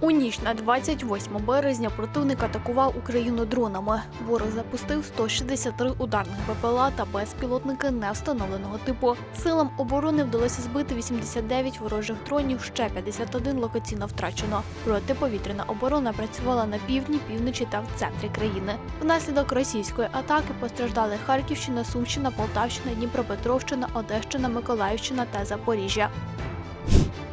У ніч на 28 березня противник атакував Україну дронами. Ворог запустив 163 ударних БПЛА та безпілотники невстановленого типу. Силам оборони вдалося збити 89 ворожих дронів, ще 51 локаційно втрачено. Протиповітряна оборона працювала на півдні, півночі та в центрі країни. Внаслідок російської атаки постраждали Харківщина, Сумщина, Полтавщина, Дніпропетровщина, Одещина, Миколаївщина та Запоріжжя.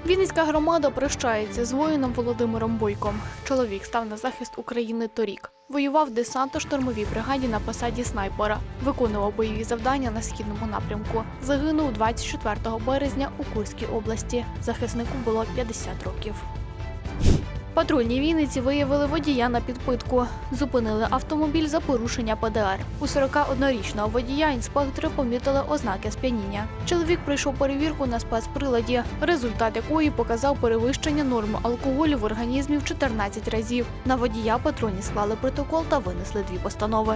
Вінницька громада прощається з воїном Володимиром Бойком. Чоловік став на захист України торік. Воював в десантно-штурмовій бригаді на посаді снайпера, виконував бойові завдання на східному напрямку. Загинув 24 березня у Курській області. Захиснику було 50 років. Патрульні Вінниці виявили водія на підпитку. Зупинили автомобіль за порушення ПДР. У 41-річного водія інспектори помітили ознаки сп'яніння. Чоловік прийшов перевірку на спецприладі, результат якої показав перевищення норми алкоголю в організмі в 14 разів. На водія патрульні склали протокол та винесли дві постанови.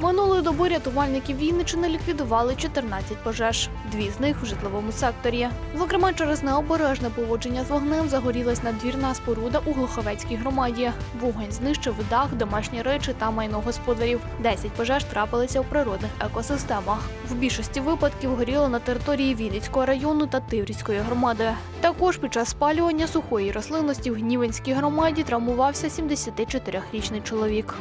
Минулої доби рятувальники Вінничини ліквідували 14 пожеж, дві з них в житловому секторі. Зокрема, через необережне поводження з вогнем загорілась надвірна споруда у Глуховецькій громаді. Вогонь знищив дах, домашні речі та майно господарів. 10 пожеж трапилися у природних екосистемах. В більшості випадків горіло на території Вінницького району та Тиврівської громади. Також під час спалювання сухої рослинності в Гнівенській громаді травмувався 74-річний чоловік.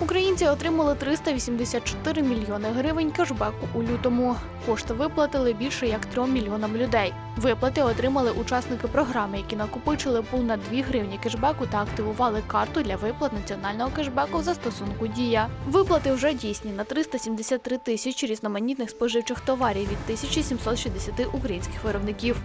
Українці отримали 384 мільйони гривень кешбеку у лютому. Кошти виплатили більше як 3 мільйонам людей. Виплати отримали учасники програми, які накопичили понад 2 гривні кешбеку та активували карту для виплат національного кешбеку в застосунку Дія. Виплати вже дійсні на 373 тисячі різноманітних споживчих товарів від 1760 українських виробників.